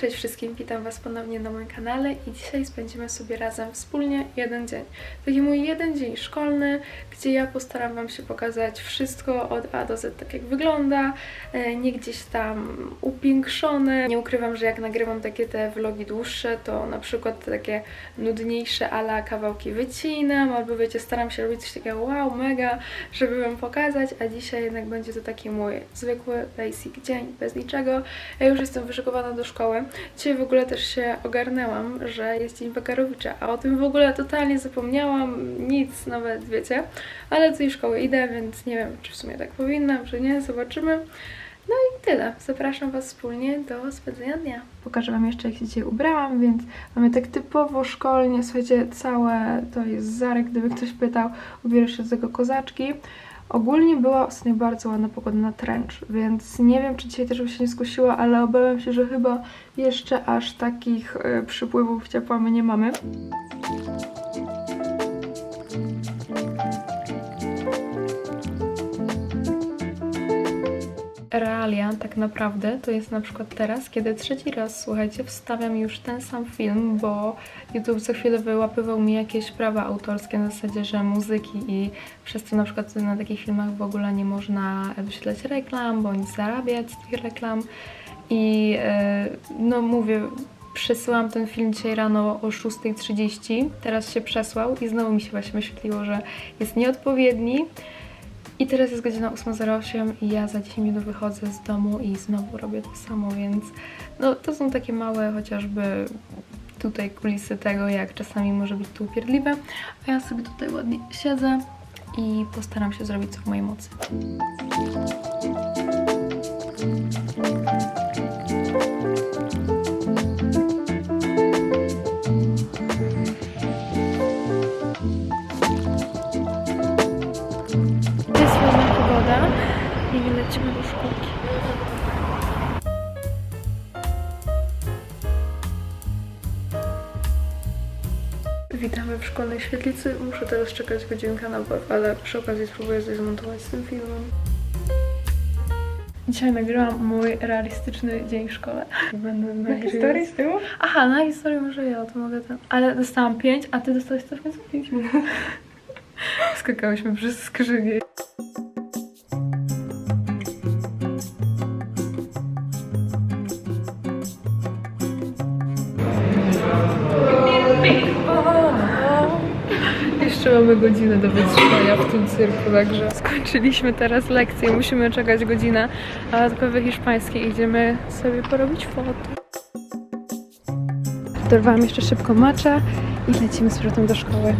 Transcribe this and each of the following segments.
Cześć wszystkim, witam Was ponownie na moim kanale i dzisiaj spędzimy sobie razem wspólnie jeden dzień. Taki mój jeden dzień szkolny, gdzie ja postaram Wam się pokazać wszystko od A do Z, tak jak wygląda, e, nie gdzieś tam upiększone. Nie ukrywam, że jak nagrywam takie te vlogi dłuższe, to na przykład takie nudniejsze ala kawałki wycinam, albo wiecie, staram się robić coś takiego wow, mega, żeby Wam pokazać, a dzisiaj jednak będzie to taki mój zwykły, basic dzień, bez niczego. Ja już jestem wyszykowana do szkoły. Dzisiaj w ogóle też się ogarnęłam, że jest Dzień Wagarowicza, a o tym w ogóle totalnie zapomniałam, nic nawet, wiecie. Ale do tej szkoły idę, więc nie wiem, czy w sumie tak powinnam, czy nie, zobaczymy. No i tyle. Zapraszam Was wspólnie do spędzenia dnia. Pokażę Wam jeszcze, jak się dzisiaj ubrałam, więc mamy tak typowo szkolnie. Słuchajcie, całe to jest zarek, gdyby ktoś pytał. Ubiorę się z tego kozaczki. Ogólnie była ostatnio bardzo ładna pogoda na trench, więc nie wiem, czy dzisiaj też by się nie skusiła, ale obawiam się, że chyba jeszcze aż takich y, przypływów ciepła my nie mamy. Realia tak naprawdę to jest na przykład teraz, kiedy trzeci raz, słuchajcie, wstawiam już ten sam film, bo YouTube co chwilę wyłapywał mi jakieś prawa autorskie na zasadzie, że muzyki i przez to na przykład na takich filmach w ogóle nie można wyświetlać reklam, nic zarabiać z tych reklam i e, no mówię, przesyłam ten film dzisiaj rano o 6.30, teraz się przesłał i znowu mi się właśnie wyświetliło, że jest nieodpowiedni. I teraz jest godzina 8.08 i ja za 10 minut wychodzę z domu i znowu robię to samo, więc no to są takie małe chociażby tutaj kulisy tego, jak czasami może być to upierdliwe. A ja sobie tutaj ładnie siedzę i postaram się zrobić co w mojej mocy. Szkolnej świetlicy. Muszę teraz czekać godzinkę na baw, ale przy okazji spróbuję coś zmontować z tym filmem. Dzisiaj nagrałam mój realistyczny dzień w szkole. Będę na historii z tyłu? Aha, na historii może ja, to mogę ten. Ale dostałam 5, a ty dostałeś też więcej 5. Skakałyśmy przez skrzynię. Jeszcze mamy godzinę do wytrzymania w tym cyrku, także skończyliśmy teraz lekcję, musimy czekać godzinę, a dodatkowo hiszpańskiej idziemy sobie porobić foto. Dorwałam jeszcze szybko macza i lecimy z powrotem do szkoły.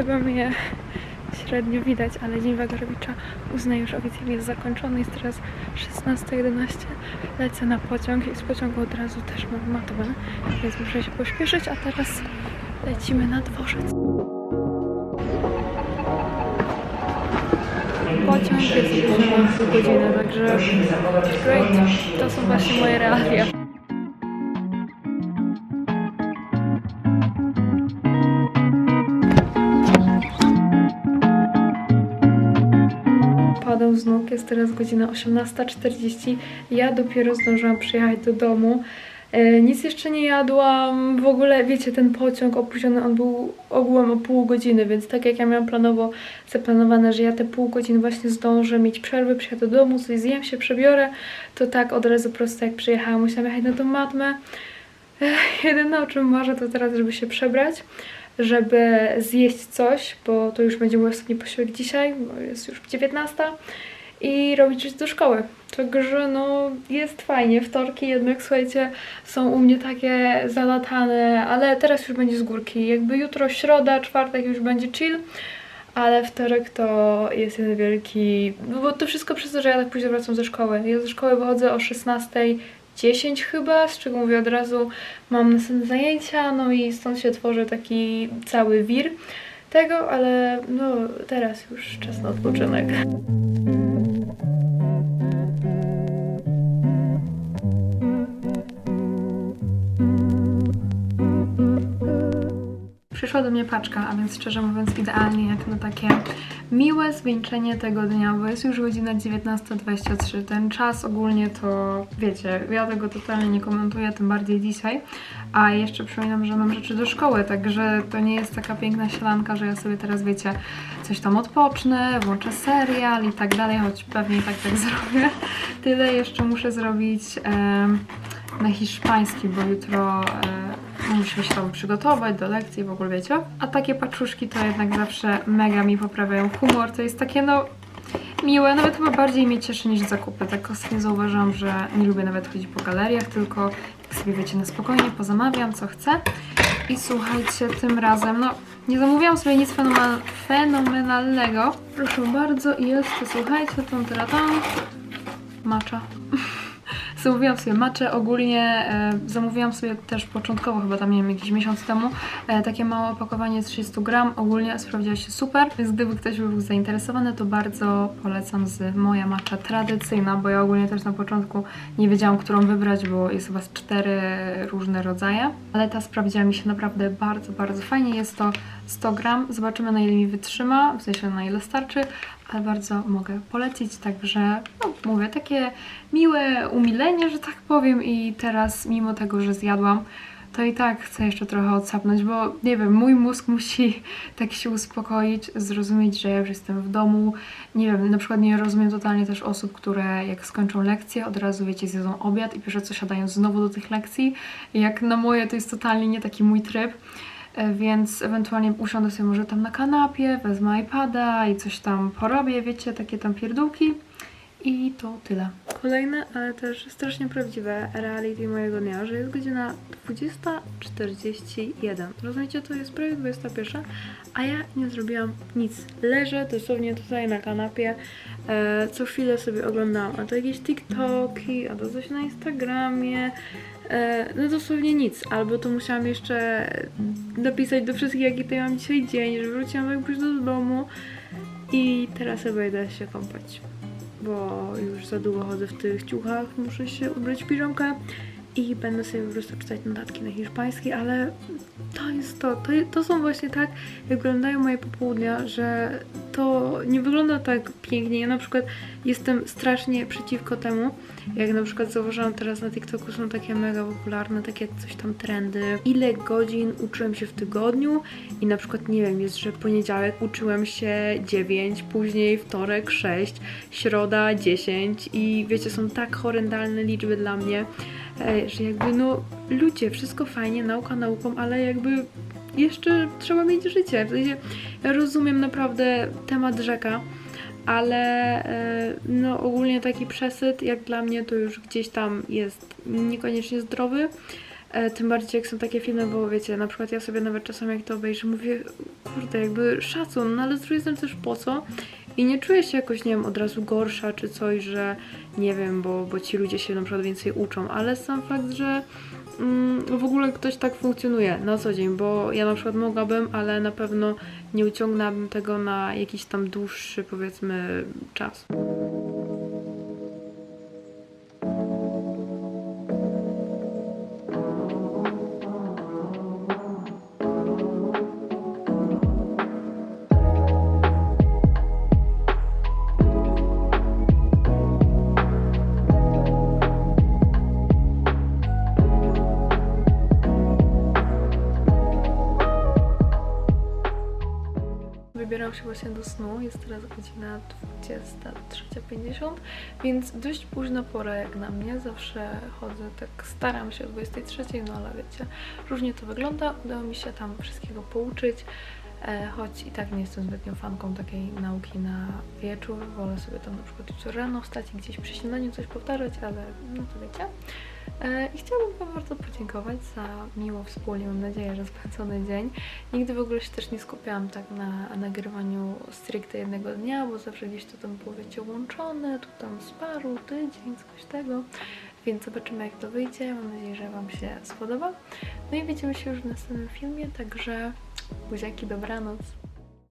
Chyba mnie średnio widać, ale Dzień Wagarowicza uznaję już oficjalnie jest zakończony. Jest teraz 16.11. Lecę na pociąg i z pociągu od razu też mam matmę, więc muszę się pośpieszyć, a teraz lecimy na dworzec. Pociąg jest już na pół godziny, także great. To są właśnie moje realia. Padał z nóg, jest teraz godzina 18.40. Ja dopiero zdążyłam przyjechać do domu. E, nic jeszcze nie jadłam. W ogóle, wiecie, ten pociąg opóźniony, on był ogółem o pół godziny, więc tak jak ja miałam planowo zaplanowane, że ja te pół godziny właśnie zdążę mieć przerwę, przyjadę do domu, coś zjem się, przebiorę, to tak od razu prosto jak przyjechałam, musiałam jechać na tą matmę. Jedyne o czym marzę to teraz, żeby się przebrać, żeby zjeść coś, bo to już będzie mój ostatni posiłek dzisiaj, bo jest już 19 i robić rzeczy do szkoły. Także no jest fajnie. Wtorki jednak, słuchajcie, są u mnie takie zalatane, ale teraz już będzie z górki. Jakby jutro środa, czwartek już będzie chill, ale wtorek to jest jeden wielki... No bo to wszystko przez to, że ja tak późno wracam ze szkoły. Ja ze szkoły wychodzę o 16.10 chyba, z czego mówię od razu, mam następne zajęcia, no i stąd się tworzy taki cały wir tego, ale no teraz już czas na odpoczynek. Przyszła do mnie paczka, a więc szczerze mówiąc idealnie jak na takie miłe zwieńczenie tego dnia, bo jest już godzina 19.23. Ten czas ogólnie to, wiecie, ja tego totalnie nie komentuję, tym bardziej dzisiaj. A jeszcze przypominam, że mam rzeczy do szkoły, także to nie jest taka piękna sielanka, że ja sobie teraz, wiecie, coś tam odpocznę, włączę serial i tak dalej, choć pewnie i tak tak zrobię. Tyle jeszcze muszę zrobić em, na hiszpański, bo jutro e, musimy się tam przygotować do lekcji, w ogóle wiecie. A takie paczuszki to jednak zawsze mega mi poprawiają humor, to jest takie no miłe, nawet chyba bardziej mnie cieszy niż zakupy. Tak ostatnio zauważyłam, że nie lubię nawet chodzić po galeriach, tylko tak sobie wiecie na spokojnie pozamawiam co chcę. I słuchajcie, tym razem, no nie zamówiłam sobie nic fenomen- fenomenalnego. Proszę bardzo, jest to, słuchajcie, tam, tam. Macza. Zamówiłam sobie maczę, ogólnie e, zamówiłam sobie też początkowo, chyba tam nie wiem, jakiś miesiąc temu, e, takie małe opakowanie 30 gram, ogólnie sprawdziła się super, więc gdyby ktoś był zainteresowany, to bardzo polecam z moja macza tradycyjna, bo ja ogólnie też na początku nie wiedziałam, którą wybrać, bo jest chyba cztery różne rodzaje, ale ta sprawdziła mi się naprawdę bardzo, bardzo fajnie, jest to 100 gram, zobaczymy na ile mi wytrzyma, w sensie na ile starczy, ale bardzo mogę polecić, także no, mówię, takie miłe umilenie, że tak powiem i teraz mimo tego, że zjadłam, to i tak chcę jeszcze trochę odsapnąć, bo nie wiem, mój mózg musi tak się uspokoić, zrozumieć, że ja już jestem w domu. Nie wiem, na przykład nie rozumiem totalnie też osób, które jak skończą lekcje, od razu wiecie, zjedzą obiad i pierwsze co siadają znowu do tych lekcji. Jak na moje to jest totalnie nie taki mój tryb. E, Więc ewentualnie usiądę sobie może tam na kanapie, wezmę iPada i coś tam porobię, wiecie, takie tam pierdółki. I to tyle. Kolejne, ale też strasznie prawdziwe reality mojego dnia, że jest godzina 20.41. Rozumiecie, to jest prawie 21, a ja nie zrobiłam nic. Leżę dosłownie tutaj na kanapie, e, co chwilę sobie oglądałam, a to jakieś TikToki, a to coś na Instagramie, no dosłownie nic. Albo to musiałam jeszcze napisać do wszystkich, jaki to ja mam dzisiaj dzień, że wróciłam jak późno do domu i teraz sobie idę się kąpać bo już za długo chodzę w tych ciuchach, muszę się ubrać w piżamkę i będę sobie po prostu czytać notatki na hiszpański, ale to jest to, to, to są właśnie tak, jak wyglądają moje popołudnia, że to nie wygląda tak pięknie. Ja na przykład jestem strasznie przeciwko temu, jak na przykład zauważyłam teraz na TikToku są takie mega popularne, takie coś tam trendy. Ile godzin uczyłem się w tygodniu i na przykład nie wiem, jest, że poniedziałek uczyłem się 9, później wtorek 6, środa 10 i wiecie, są tak horrendalne liczby dla mnie, że jakby no ludzie, wszystko fajnie, nauka nauką, ale jakby jeszcze trzeba mieć życie. W sensie ja rozumiem naprawdę temat rzeka, ale e, no ogólnie taki przesyt jak dla mnie to już gdzieś tam jest niekoniecznie zdrowy. E, Tym bardziej jak są takie filmy, bo wiecie, na przykład ja sobie nawet czasem jak to obejrzę, mówię, kurde, jakby szacun, no ale z drugiej strony też po co? I nie czuję się jakoś, nie wiem, od razu gorsza czy coś, że nie wiem, bo, bo ci ludzie się na przykład więcej uczą, ale sam fakt, że mm, w ogóle ktoś tak funkcjonuje na co dzień, bo ja na przykład mogłabym, ale na pewno nie uciągnęłabym tego na jakiś tam dłuższy, powiedzmy, czas. Wybieram się właśnie do snu, jest teraz godzina 23.50, więc dość późna pora jak na mnie. Zawsze chodzę, tak staram się o 23.00, no ale wiecie, różnie to wygląda. Udało mi się tam wszystkiego pouczyć, choć i tak nie jestem zbytnią fanką takiej nauki na wieczór. Wolę sobie tam na przykład jutro rano wstać i gdzieś przy śniadaniu coś powtarzać, ale no to wiecie. E, I chciałabym Wam bardzo podziękować za miło wspólnie, mam nadzieję, że spędzony dzień. Nigdy w ogóle się też nie skupiałam tak na nagrywaniu stricte jednego dnia, bo zawsze gdzieś to tam było wiecie łączone, tu tam z paru, tydzień, coś tego. Więc zobaczymy jak to wyjdzie, mam nadzieję, że Wam się spodoba. No i widzimy się już w następnym filmie, także buziaki, dobranoc.